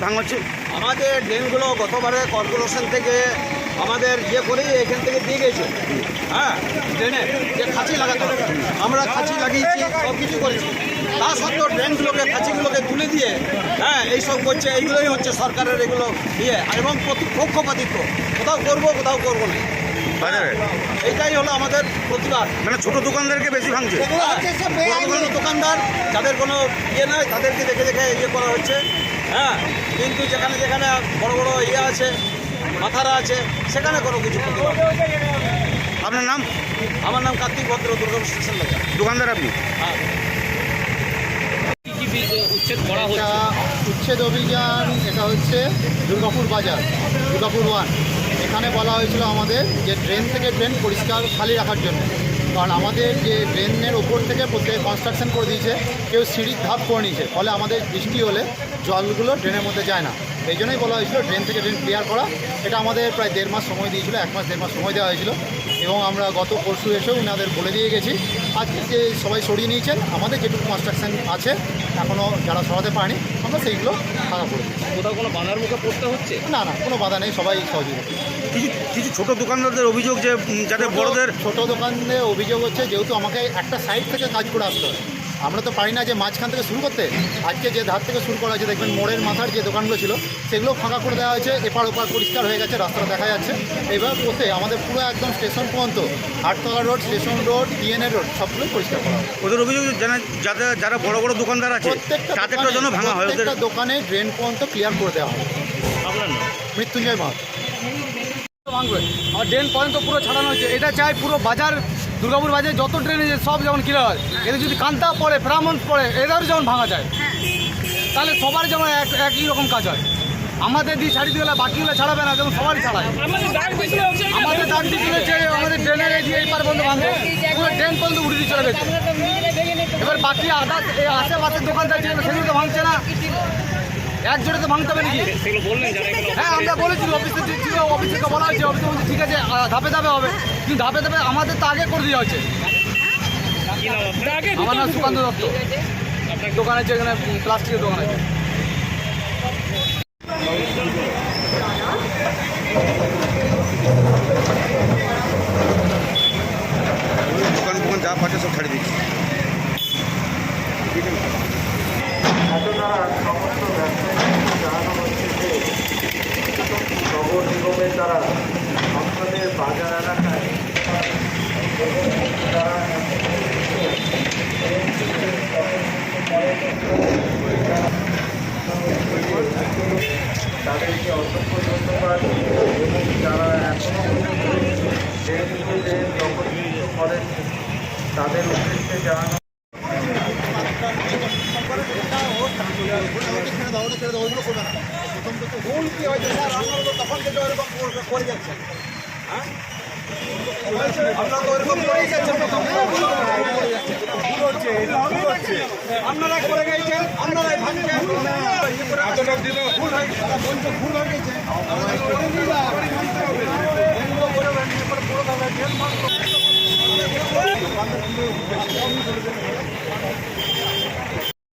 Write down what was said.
ভাঙাচ্ছে আমাদের ড্রেনগুলো গতবারে কর্পোরেশন থেকে আমাদের ইয়ে করেই এখান থেকে দিয়ে গেছে। হ্যাঁ ড্রেনে যে খাঁচি লাগাতে হবে। আমরা খাঁচি লাগিয়েছি সব কিছু করেছি। তা সত্ত্বেও ড্রেনগুলোকে খাঁচিগুলোকে তুলে দিয়ে হ্যাঁ এইসব করছে এইগুলোই হচ্ছে সরকারের এগুলো ইয়ে এবং পক্ষপাতিত্ব। কোথাও করব কোথাও করব না। বাজারে এইটাই হলো আমাদের প্রতিবাদ। মানে ছোট দোকানদারকে বেশি ভাঙছে? দোকানদার যাদের কোনো ইয়ে নয় তাদেরকে দেখে দেখে ইয়ে করা হচ্ছে। হ্যাঁ কিন্তু যেখানে যেখানে বড় বড় ইয়ে আছে মাথারা আছে সেখানে কোনো কিছু প্রতিবাদ। আপনার নাম? আমার নাম কার্তিক ভদ্র দুর্গাপুর স্টেশন বাজার দোকানদার আপনি? হ্যাঁ। উচ্ছেদ করা উচ্ছেদ অভিযান এটা হচ্ছে দুর্গাপুর বাজার দুর্গাপুর ওয়ান। এখানে বলা হয়েছিল আমাদের যে ড্রেন থেকে ড্রেন পরিষ্কার খালি রাখার জন্য। কারণ আমাদের যে ড্রেনের ওপর থেকে প্রত্যেকে কনস্ট্রাকশন করে দিয়েছে কেউ সিঁড়ির ধাপ করে নিয়েছে। ফলে আমাদের বৃষ্টি হলে জলগুলো ড্রেনের মধ্যে যায় না। এই জন্যই বলা হয়েছিল ড্রেন থেকে ড্রেন ক্লিয়ার করা। এটা আমাদের প্রায় দেড় মাস সময় দিয়েছিল এক মাস দেড় মাস সময় দেওয়া হয়েছিল। এবং আমরা গত পরশু এসেও ওনাদের বলে দিয়ে গেছি। আজকে যে সবাই সরিয়ে নিয়েছেন। আমাদের যেটুকু কনস্ট্রাকশন আছে এখনও যারা সরাতে পারেনি আমরা সেইগুলো ফাঁকা করে দিচ্ছি কোথাও কোনো বাধার মুখে পড়তে হচ্ছে? না না কোনো বাধা নেই সবাই সহযোগিতা কিছু কিছু ছোটো দোকানদারদের অভিযোগ যে যাদের বড়দের ছোটো দোকানে অভিযোগ হচ্ছে যেহেতু আমাকে একটা সাইড থেকে কাজ করে আসতে হয় আমরা তো পারি না যে মাঝখান থেকে শুরু করতে। আজকে যে ধার থেকে শুরু করা হয়েছে দেখবেন মোড়ের মাথার যে দোকানগুলো ছিল সেগুলো ফাঁকা করে দেওয়া হয়েছে। এপার ওপার পরিষ্কার হয়ে গেছে রাস্তাটা দেখা যাচ্ছে। এবার করতে আমাদের পুরো একদম স্টেশন পর্যন্ত Attala road station road DNA road সবগুলোই পরিষ্কার করা হবে ওদের অভিযোগ যারা যাদের যারা বড় বড় দোকানদার আছে প্রত্যেকটা দোকানে- ভাঙা হয় প্রত্যেকটা দোকানে ড্রেন পর্যন্ত ক্লিয়ার করে দেওয়া হয়। মৃত্যুঞ্জয় মাঠ ভাঙবে আর ড্রেন পর্যন্ত পুরো ছাড়ানো হয়েছে। এটা চাই পুরো বাজার দুর্গাপুর বাজারে যত ট্রেন আছে সব যেমন ক্লিয়ার হয়। এদের যদি কান্তা পড়ে ব্রাহ্মণ পড়ে এদেরও যেমন ভাঙা যায়। তাহলে সবার যেমন এক একই রকম কাজ হয়। আমাদের দিয়ে ছাড়ি দিয়ে বাকিগুলো ছাড়াবে না যেমন সবারই ছাড়ায় আমাদের ডাক দিয়েছিল যে আমাদের ড্রেনের এই এই পার বন্ধ ভাঙবে পুরো ট্রেন পর্যন্ত উঠে দিয়ে চলে গেছে। এবার বাকি আধা এই আশেপাশের দোকানদার যেগুলো সেগুলো তো ভাঙছে না। এক জোড়ে তো ভাঙতে হবে নাকি? সেগুলো বললেন যারা এগুলো হ্যাঁ আমরা বলেছি অফিসে অফিস থেকে বলা হয়েছে অফিসে বলছে ঠিক আছে ধাপে ধাপে হবে। কিন্তু ধাপে ধাপে আমাদের তো আগে করে দেওয়া হয়েছে। আমার নাম সুকান্ত দত্ত। দোকান আছে এখানে প্লাস্টিকের দোকান আছে। দোকান দোকান যা পাচ্ছে সব ছাড়িয়ে দিচ্ছে। নগর নিগমের দ্বারা আপনাদের বাজার এলাকায় তাদেরকে অসংখ্য ধন্যবাদ এবং যারা এখনও পর্যন্ত দখল করেন তাদের উদ্দেশ্যে জানানো ভুল কি হয়েছে স্যার আপনারা হ্যাঁ। করে গেছেন আপনারাই ভাঙছেন ভুল হয়ে গেছে